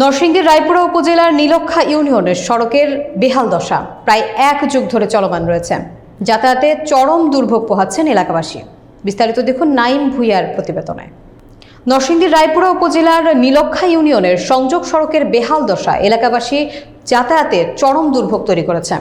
নরসিংদীর রায়পুরা উপজেলার নীলক্ষা ইউনিয়নের সড়কের বেহাল দশা। প্রায় এক যুগ ধরে চলমান রয়েছে। যাতায়াতে চরম দুর্ভোগ পোহাচ্ছেন এলাকাবাসী। বিস্তারিত দেখুন নাইম ভুইয়ার প্রতিবেদনে। নরসিংদীর রায়পুরা উপজেলার নীলক্ষা ইউনিয়নের সংযোগ সড়কের বেহাল দশা এলাকাবাসী যাতায়াতে চরম দুর্ভোগ তৈরি করেছে।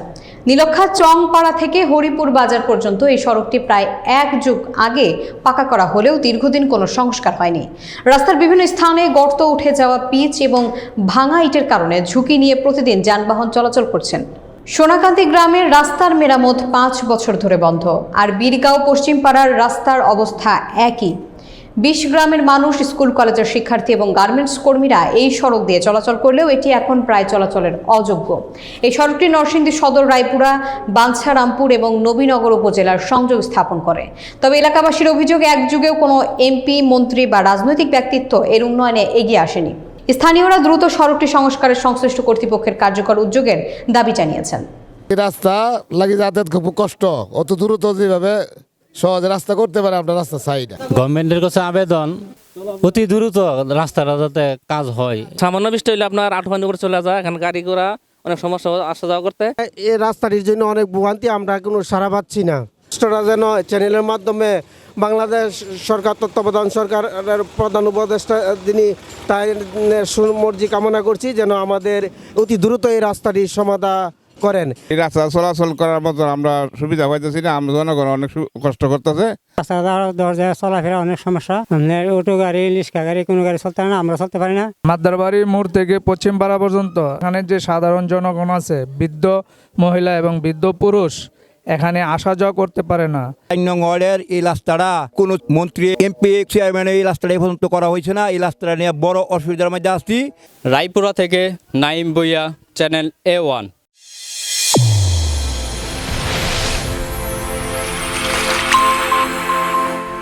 নীলক্ষা চংপাড়া থেকে হরিপুর বাজার পর্যন্ত এই সড়কটি প্রায় এক যুগ আগে পাকা করা হলেও দীর্ঘদিন কোনো সংস্কার হয়নি। রাস্তার বিভিন্ন স্থানে গর্ত উঠে যাওয়া পিচ এবং ভাঙা ইটের কারণে ঝুঁকি নিয়ে প্রতিদিন যানবাহন চলাচল করছেন। সোনাকান্তি গ্রামের রাস্তার মেরামত পাঁচ বছর ধরে বন্ধ। আর বীরগাঁও পশ্চিম পাড়ার রাস্তার অবস্থা একই। বিশ গ্রামের মানুষ স্কুল, কলেজের শিক্ষার্থী এবং গার্মেন্টস কর্মীরা এই সড়ক দিয়ে চলাচল করলেও এটি এখন প্রায় চলাচলের অযোগ্য। এই সড়কটি নরসিংদী সদর, রায়পুরা, বাঞ্ছারামপুর এবং নবীনগর উপজেলার সংযোগ স্থাপন করে। তবে এলাকাবাসীর অভিযোগ এক যুগেও কোনো এমপি, মন্ত্রী বা রাজনৈতিক ব্যক্তিত্ব এর উন্নয়নে এগিয়ে আসেনি। স্থানীয়রা দ্রুত সড়কটি সংস্কারের সংশ্লিষ্ট কর্তৃপক্ষের কার্যকর উদ্যোগের দাবি জানিয়েছেন। রাস্তা লাগে যাতায়াত খুব কষ্ট। অত দ্রুত যেভাবে সহজে রাস্তা করতে পারে আপনার রাস্তা চাই না গভর্নমেন্টের কাছে আবেদন অতি দ্রুত রাস্তাটা যাতে কাজ হয়। সামান্য বৃষ্টি হইলে আপনার আট পানি করে চলে যায় এখানে গাড়ি ঘোড়া অনেক সমস্যা আসা যাওয়া করতে। এই রাস্তাটির জন্য অনেক ভোগান্তি আমরা কোনো সারা পাচ্ছি না। রাষ্ট্রটা যেন চ্যানেলের মাধ্যমে বাংলাদেশ সরকার তত্ত্বাবধান সরকারের প্রধান উপদেষ্টা তিনি তাই সুমর্জি কামনা করছি যেন আমাদের অতি দ্রুত এই রাস্তাটির সমাধা করেন? এই রাস্তা চলাচল করার মতো আমরা সুবিধা পাইতেছি না আমরা জনগণ অনেক সু- কষ্ট করতেছে। রাস্তা দরজায় চলাফেরা অনেক সমস্যা। অটো গাড়ি রিক্সা গাড়ি কোনো গাড়ি চলতে পারে না আমরা চলতে পারি না। মাদ্রাবাড়ির মোড় থেকে পশ্চিম পাড়া পর্যন্ত এখানে যে সাধারণ জনগণ আছে বৃদ্ধ মহিলা এবং বৃদ্ধ পুরুষ এখানে আসা যাওয়া করতে পারে না। নং ওয়ার্ডের এই রাস্তাটা কোনো মন্ত্রী এমপি চেয়ারম্যান এই রাস্তাটা এই পর্যন্ত করা হয়েছে না। এই রাস্তাটা নিয়ে বড় অসুবিধার মধ্যে আসছি রায়পুরা থেকে নাইম বইয়া channel A one.